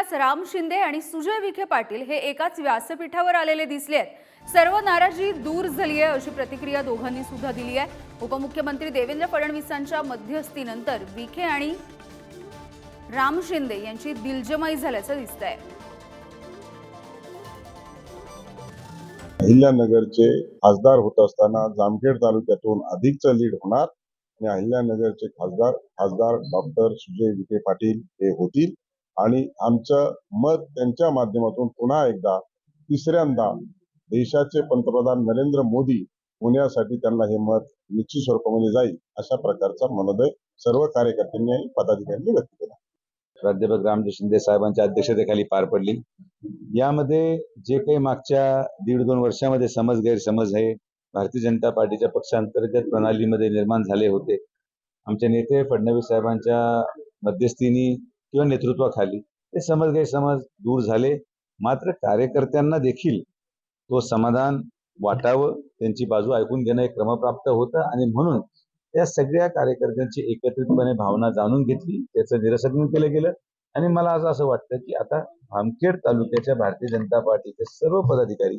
विकास राम शिंदे आणि सुजय विखे पाटील हे एकाच व्यासपीठावर आलेले दिसले आहेत. सर्व नाराजी दूर झाली आहे अशी प्रतिक्रिया दोघांनी सुद्धा दिली आहे. उपमुख्यमंत्री देवेंद्र फडणवीसांच्या मध्यस्थीनंतर विखे आणि राम शिंदे यांची दिलजमाई झाल्याचं दिसतंय. अहिल्यानगरचे खासदार होत असताना जामखेड तालुक्यातून अधिकचं लीड होणार आणि अहिल्यानगरचे खासदार खासदार डॉक्टर सुजय विखे पाटील हे होतील. आणि आमचं मत त्यांच्या माध्यमातून पुन्हा एकदा तिसऱ्यांदा देशाचे पंतप्रधान नरेंद्र मोदी होण्यासाठी त्यांना हे मत निश्चित स्वरूपामध्ये जाईल अशा प्रकारचा मनोदय सर्व कार्यकर्त्यांनी आणि पदाधिकाऱ्यांनी व्यक्त केला. प्राध्यापक रामजी शिंदे साहेबांच्या अध्यक्षतेखाली पार पडली. यामध्ये जे काही मागच्या दीड दोन वर्षामध्ये समज गैरसमज आहे भारतीय जनता पार्टीच्या पक्षांतर्गत प्रणालीमध्ये निर्माण झाले होते. आमचे नेते फडणवीस साहेबांच्या मध्यस्थीनी किंवा नेतृत्वाखाली. ते समज गैरसमज दूर झाले. मात्र कार्यकर्त्यांना देखील तो समाधान वाटावं त्यांची बाजू ऐकून घेणं हे क्रमप्राप्त होतं. आणि म्हणून त्या सगळ्या कार्यकर्त्यांची एकत्रितपणे भावना जाणून घेतली. त्याचं निरसन केलं गेलं. आणि मला आज असं वाटतं की आता भामखेड तालुक्याच्या भारतीय जनता पार्टीचे सर्व पदाधिकारी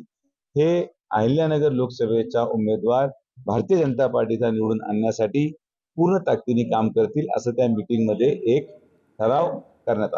हे अहिल्यानगर लोकसभेचा उमेदवार भारतीय जनता पार्टीचा निवडून आणण्यासाठी पूर्ण ताकदीने काम करतील असं त्या मीटिंगमध्ये एक ተባው ቀርነጣ